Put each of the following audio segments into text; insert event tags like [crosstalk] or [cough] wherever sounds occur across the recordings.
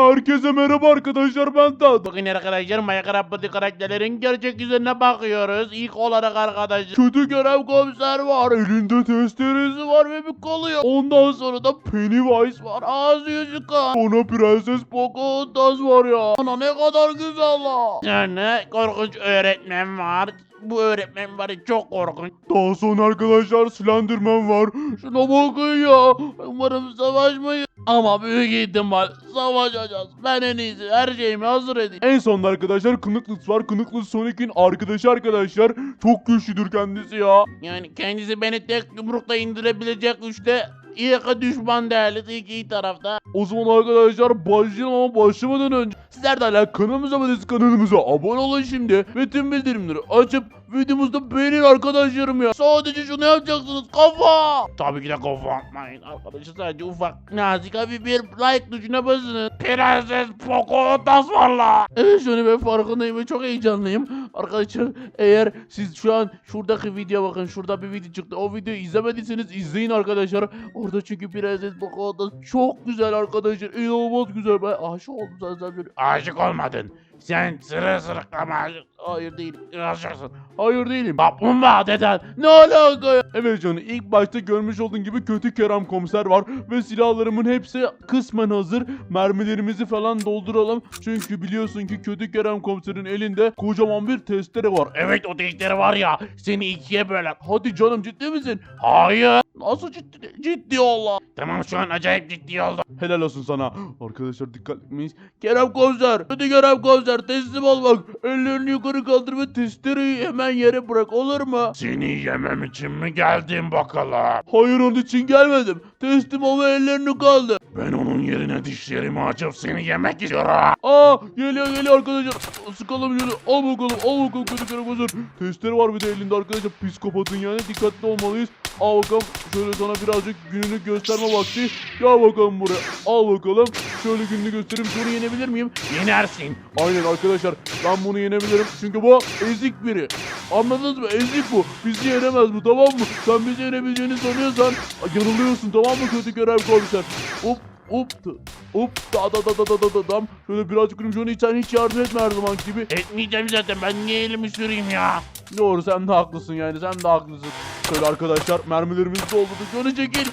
Herkese merhaba arkadaşlar ben Tat. Bugün arkadaşlar Minecraft'taki karakterlerin gerçek yüzüne bakıyoruz. İlk olarak arkadaşlar Kötü görev komiser var. Elinde testeresi var ve bir kalıyor. Ondan sonra da Pennywise var. Ağzı yüzü kan. Ona Prenses Pocahontas var ya. Ana ne kadar güzel la. sonra korkunç öğretmen var. Bu öğretmen var çok korkunç. Daha sonra arkadaşlar Slenderman var. Şuna bakın ya. Umarım savaşmayız. Ama büyük ihtimal savaşacağız. Ben en iyisi her şeyimi hazır edeyim. En sonunda arkadaşlar Knuckles var. Knuckles Sonic'in arkadaşı arkadaşlar. Çok güçlüdür kendisi ya. Yani kendisi beni tek yumrukla indirebilecek güçte İyi düşman değerli iki tarafta. O zaman arkadaşlar başlayalım ama başlamadan önce sizler de hala kanalımıza abone kanalımıza abone olun şimdi ve tüm bildirimleri açıp videomuzda beğenin arkadaşlarım ya. Sadece şunu yapacaksınız kafa. Tabii ki de kafa atmayın arkadaşlar sadece ufak nazik hafif bir like tuşuna basın. Prenses Pocahontas var la. Evet an ben farkındayım ve çok heyecanlıyım. Arkadaşlar eğer siz şu an şuradaki video bakın şurada bir video çıktı. O videoyu izlemediyseniz izleyin arkadaşlar. Orada çünkü Prenses Pocahontas çok güzel arkadaşlar. İnanılmaz güzel. Ben aşık oldum böyle. Aşık olmadın. Sen sırı sırıklama. Hayır değilim. Aşıksın. Hayır değilim. Kaplumbağa deden. Ne alaka ya? Evet canım ilk başta görmüş olduğun gibi kötü Kerem komiser var ve silahlarımın hepsi kısmen hazır. Mermilerimizi falan dolduralım. Çünkü biliyorsun ki kötü Kerem komiserin elinde kocaman bir testere var. Evet o delikleri var ya seni ikiye böler. Hadi canım ciddi misin? Hayır. Nasıl ciddi? Ciddi Allah. Tamam şu an acayip ciddi oldu. Helal olsun sana. Arkadaşlar dikkatli miyiz? Kerem komiser. Kötü Kerem komiser teslim ol bak. Ellerini yukarı kaldır ve testereyi hemen yere bırak olur mu? Seni yemem için mi geldin bakalım? Hayır onun için gelmedim. Teslim ol ve ellerini kaldır. Ben onun yerine dişlerimi açıp seni yemek istiyorum. Aa geliyor geliyor arkadaşlar. Sıkalım şunu. Al bakalım al bakalım kötü kere hazır. Testleri var bir de elinde arkadaşlar. Psikopatın yani dikkatli olmalıyız. Al bakalım şöyle sana birazcık gününü gösterme vakti. Gel bakalım buraya. Al bakalım. Şöyle gününü göstereyim. Şunu yenebilir miyim? Yenersin. Aynen arkadaşlar. Ben bunu yenebilirim. Çünkü bu ezik biri. Anladınız mı? Ezik bu. Bizi yenemez bu tamam mı? Sen bizi yenebileceğini sanıyorsan yanılıyorsun tamam mı kötü görev komiser? Hop hop hop da da da da da da da dam. Şöyle birazcık şunu hiç sen hiç yardım etme her zaman gibi. Etmeyeceğim zaten ben niye elimi süreyim ya? Doğru sen de haklısın yani sen de haklısın. Şöyle arkadaşlar mermilerimizi doldurduk. Şöyle çekil.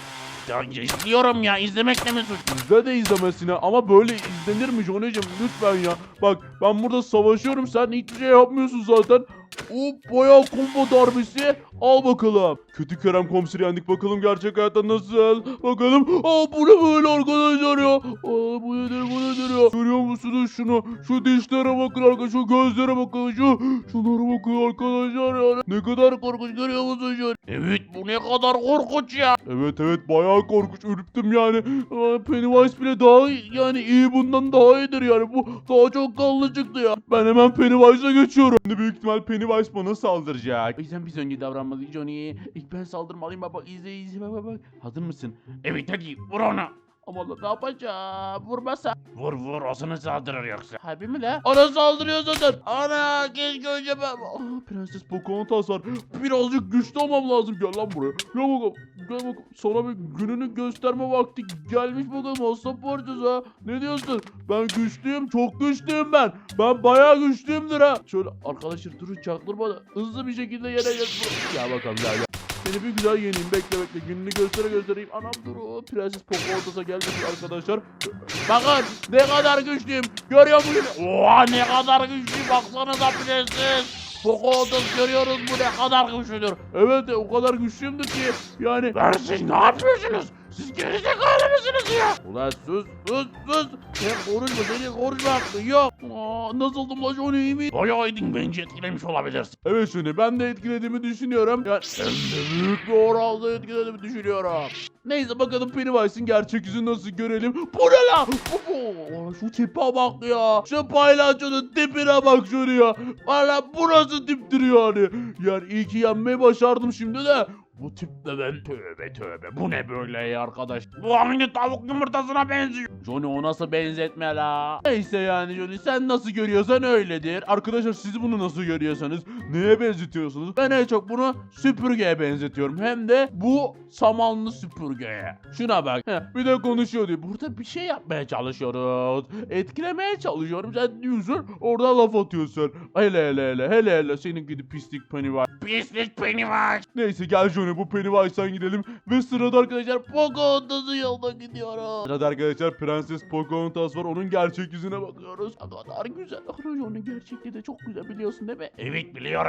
Ya izliyorum ya izlemekle mi suç? Bizde de izlemesine ama böyle izlenir mi Johnny'cim lütfen ya. Bak ben burada savaşıyorum sen hiçbir şey yapmıyorsun zaten. O bayağı combo darbesi. Al bakalım. Kötü Kerem komiseri yendik bakalım gerçek hayatta nasıl? Bakalım. Aa bu ne böyle arkadaşlar ya? Aa bu nedir bu nedir ya? Görüyor musunuz şunu? Şu dişlere bakın arkadaşlar. Şu gözlere bakın. Şu şunlara bakın arkadaşlar ya. Ne kadar korkunç görüyor musun şu? Evet bu ne kadar korkunç ya. Evet evet bayağı korkunç ürktüm yani. Aa, Pennywise bile daha yani iyi bundan daha iyidir yani. Bu daha çok kanlı çıktı ya. Ben hemen Pennywise'a geçiyorum. Şimdi büyük ihtimal Pennywise bana saldıracak. O yüzden biz önce davranmalıyız Johnny. İlk ben saldırmalıyım bak izle izle bak bak. Hazır mısın? Evet hadi vur onu. Ama ne yapacağım? Vurmasa. Vur vur o sana saldırır yoksa. Harbi mi la? Ana saldırıyor zaten. Ana keşke önce ben... Ah, Prenses Pocahontas var. Birazcık güçlü olmam lazım. Gel lan buraya. Gel bakalım. Gel bakalım. Sana bir gününü gösterme vakti gelmiş bakalım. Aslan parçası ha. Ne diyorsun? Ben güçlüyüm. Çok güçlüyüm ben. Ben bayağı güçlüyümdür ha. Şöyle arkadaşlar durun çaktırmadan. Hızlı bir şekilde yere gel. Gel bakalım gel gel. Seni bir güzel yeneyim. Bekle bekle. Gününü göstere göstereyim. Anam dur o. Prenses Pocahontas'a geldi arkadaşlar. Bakın ne kadar güçlüyüm. Görüyor musun? Oha ne kadar güçlü baksanıza prenses. Pocahontas görüyoruz bu ne kadar güçlüdür. Evet o kadar güçlüyümdür ki yani. Lan siz ne yapıyorsunuz? Siz gerizekalı mısınız ya? Ulan sus sus sus. Sen konuşma senin konuşma hakkın yok. Aa, nasıldım la Johnny iyi mi? Bayağı bence etkilemiş olabilirsin. Evet Johnny ben de etkilediğimi düşünüyorum. Yani hem de büyük bir oranda etkilediğimi düşünüyorum. Neyse bakalım Pennywise'in gerçek yüzünü nasıl görelim. Bu ne la? Şu tipe bak ya. Şu paylaşçının tipine bak şunu ya. Valla bu nasıl tiptir yani. Yani iyi ki yenmeyi başardım şimdi de. Bu tiple ben tövbe tövbe. Bu ne böyle ya arkadaş? Bu aynı tavuk yumurtasına benziyor. Johnny o nasıl benzetme la? Neyse yani Johnny sen nasıl görüyorsan öyledir. Arkadaşlar siz bunu nasıl görüyorsanız neye benzetiyorsunuz? Ben en çok bunu süpürgeye benzetiyorum. Hem de bu samanlı süpürgeye. Şuna bak. Heh, bir de konuşuyor diyor. Burada bir şey yapmaya çalışıyoruz. Etkilemeye çalışıyorum. Sen diyorsun orada laf atıyorsun. Hele hele hele hele hele senin gidip pislik Pennywise. Pislik Pennywise. Neyse gel Johnny bu Pennywise'dan gidelim. Ve sırada arkadaşlar Pocahontas'ın yoluna gidiyoruz. Sırada arkadaşlar Prenses Pocahontas var. Onun gerçek yüzüne bakıyoruz. Ne kadar güzel. Onun gerçekliği de çok güzel biliyorsun değil mi? Evet biliyorum.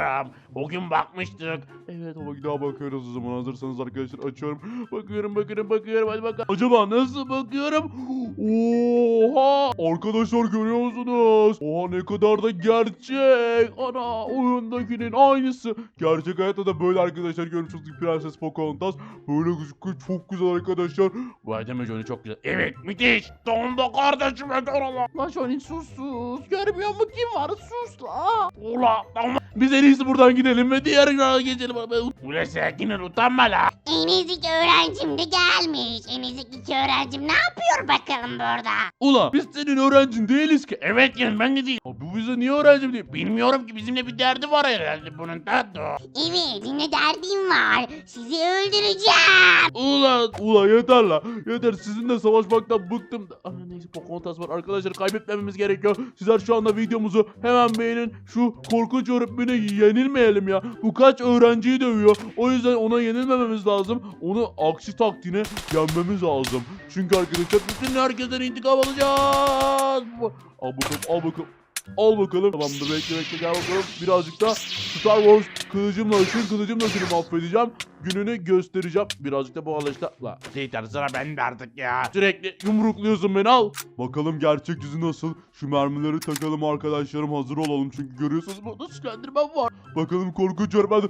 Bugün bakmıştık. Evet ama bir daha bakıyoruz o zaman hazırsanız arkadaşlar açıyorum. Bakıyorum bakıyorum bakıyorum hadi bakalım. Acaba nasıl bakıyorum? Oha! Arkadaşlar görüyor musunuz? Oha ne kadar da gerçek. Ana oyundakinin aynısı. Gerçek hayatta da böyle arkadaşlar görmüş olduk Prenses Pocahontas. Böyle gözüküyor çok güzel arkadaşlar. Vay deme Johnny çok güzel. Evet müthiş. Donda kardeşime göre Lan Johnny sus sus. Görmüyor mu kim var sus la. Ula ama Biz en iyisi buradan gidelim ve diğer yana geçelim. Ula sakinin utanma la. En ezik öğrencim de gelmiş. En ezik iki öğrencim ne yapıyor bakalım burada? Ula biz senin öğrencin değiliz ki. Evet yani ben de değil. Abi bu bize niye öğrencim diye. Bilmiyorum ki bizimle bir derdi var herhalde bunun da. Evet yine derdim var. Sizi öldüreceğim. Ulan ula yeter la. Yeter sizinle savaşmaktan bıktım. da. Ana neyse Pocahontas var. Arkadaşlar kaybetmememiz gerekiyor. Sizler şu anda videomuzu hemen beğenin. Şu korkunç öğretmene yenilmeyelim ya. Bu kaç öğrenciyi dövüyor. O yüzden ona yenilmememiz lazım. Onu aksi taktiğine yenmemiz lazım. Çünkü arkadaşlar bütün herkesten intikam alacağız. Al bakalım al bakalım. Al bakalım. Tamamdır bekle bekle gel bakalım. Birazcık da Star Wars kılıcımla ışın kılıcımla seni mahvedeceğim. Gününü göstereceğim. Birazcık da bu alışta. La Yeter sıra bende artık ya. sürekli yumrukluyorsun beni al. Bakalım gerçek yüzü nasıl? Şu mermileri takalım arkadaşlarım hazır olalım çünkü görüyorsunuz burada silendirmem var. Bakalım korkunç öğretmen. Ana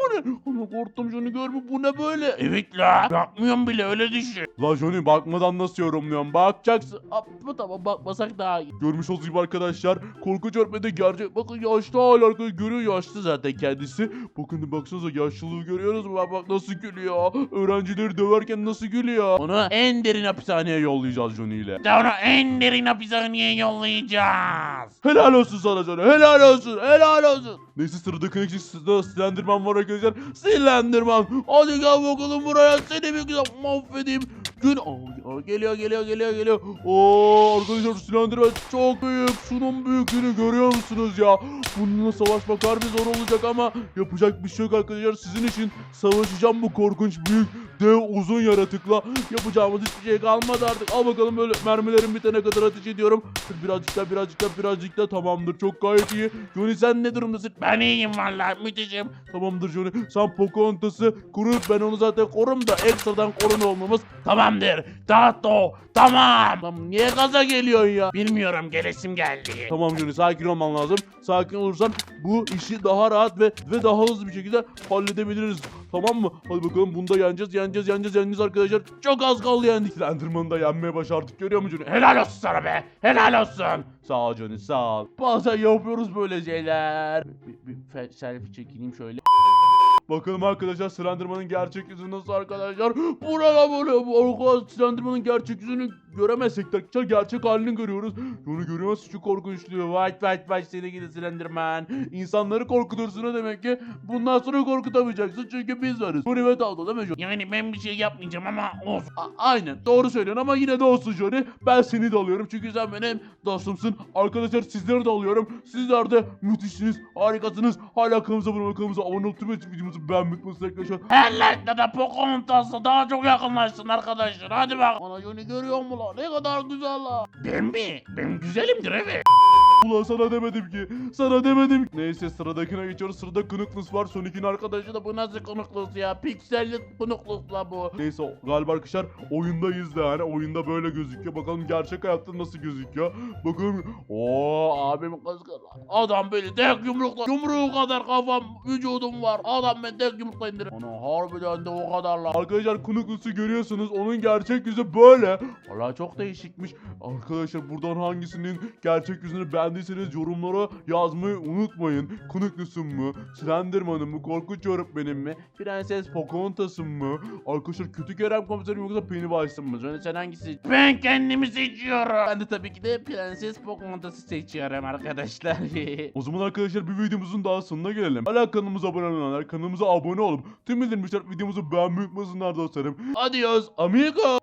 bu ne? Ana korktum şunu görme bu ne böyle? Evet la. Bakmıyorum bile öyle düşün. La Johnny bakmadan nasıl yorumluyorum? Bakacaksın. Aa, tamam bakmasak daha iyi. Görmüş olduğunuz gibi arkadaşlar. Korkunç öğretmen de gerçek. Bakın yaşlı hala arkadaşlar görüyor yaşlı zaten kendisi. Bakın baksanıza yaşlılığı görüyoruz mu? Bak bak nasıl gülüyor. Öğrencileri döverken nasıl gülüyor. Onu en derin hapishaneye yollayacağız Johnny ile. Sonra en derin hapishaneye yollayacağız. Helal olsun sana Johnny. Helal olsun. Helal olsun. Neyse sıradaki ekşi sırada Slenderman var arkadaşlar. Slenderman. Hadi gel bakalım buraya. Seni bir güzel mahvedeyim. Gün Aa, geliyor geliyor geliyor geliyor. Oo arkadaşlar Slenderman çok büyük. Şunun büyüklüğünü görüyor musunuz ya? Bununla savaşmak harbi zor olacak ama yapacak bir şey yok arkadaşlar. Sizin için savaşacağım bu korkunç büyük dev uzun yaratıkla. Yapacağımız hiçbir şey kalmadı artık. Al bakalım böyle mermilerin bitene kadar ateş ediyorum. Birazcık da birazcık da birazcık da tamamdır. Çok gayet iyi. Johnny sen ne durumdasın? Ben iyiyim valla müthişim. Tamamdır Johnny. Sen Pocahontas'ı koru. Ben onu zaten korum da ekstradan korun olmamız. Tamamdır. Tato. Tamam. Tamam niye gaza geliyorsun ya? Bilmiyorum gelesim geldi. Tamam Johnny sakin olman lazım. Sakin olursan bu işi daha rahat ve ve daha hızlı bir şekilde halledebiliriz. Tamam mı? Hadi bakalım bunda yeneceğiz, yeneceğiz, yeneceğiz, yeneceğiz arkadaşlar. Çok az kaldı yendik. Slenderman'ı da yenmeye başardık görüyor musun? Helal olsun sana be. Helal olsun. Sağ ol Johnny sağ ol. Bazen yapıyoruz böyle şeyler. Bir, bir, bir selfie çekeyim şöyle. Bakalım arkadaşlar Slenderman'ın gerçek yüzü nasıl arkadaşlar? Burada böyle arkadaşlar Slenderman'ın gerçek yüzünü göremezsek de gerçek halini görüyoruz. Onu görüyoruz şu korkunçluğu. Vay vay vay seni gidi Slenderman. İnsanları korkutursun ne demek ki? Bundan sonra korkutamayacaksın çünkü biz varız. Bu evet aldı değil mi Johnny? Yani ben bir şey yapmayacağım ama olsun. A- aynen doğru söylüyorsun ama yine de olsun Johnny. Ben seni de alıyorum çünkü sen benim dostumsun. Arkadaşlar sizleri de alıyorum. Sizler de müthişsiniz, harikasınız. Hala kanalımıza abone olmayı, kanalımıza abone olup tüm videomuzu beğenmeyi unutmayın arkadaşlar. Herlerde de Pocahontas'la daha çok yakınlaşsın arkadaşlar. Hadi bak. Ana Johnny görüyor musun lan? Ne kadar güzel lan. Ben mi? Ben güzelimdir evet. Ulan sana demedim ki. Sana demedim. Neyse sıradakine geçiyoruz. Sırada Knuckles var. Sonic'in arkadaşı da bu nasıl Knuckles ya? Pikselli Knuckles la bu. Neyse galiba arkadaşlar oyundayız da yani. Oyunda böyle gözüküyor. Bakalım gerçek hayatta nasıl gözüküyor. Bakalım. Oo abim lan. Adam böyle tek yumrukla. Yumruğu kadar kafam vücudum var. Adam ben tek yumrukla indirir. Ana harbiden de o kadar lan. Arkadaşlar Knuckles'ı görüyorsunuz. Onun gerçek yüzü böyle. Valla çok değişikmiş. Arkadaşlar buradan hangisinin gerçek yüzünü ben beğendiyseniz yorumlara yazmayı unutmayın. Kınıklısın mı? Slenderman'ım mı? Korkunç öğretmenim mi? Prenses Pocahontas'ım mı? Arkadaşlar kötü Kerem komiserim yoksa Pennywise'ım mı? Sen, sen hangisi? Ben kendimi seçiyorum. Ben de tabii ki de Prenses Pocahontas'ı seçiyorum arkadaşlar. [laughs] O zaman arkadaşlar bir videomuzun daha sonuna gelelim. Hala kanalımıza abone olmayanlar kanalımıza abone olup tüm bildirimler videomuzu beğenmeyi unutmasınlar dostlarım. Adios amigo.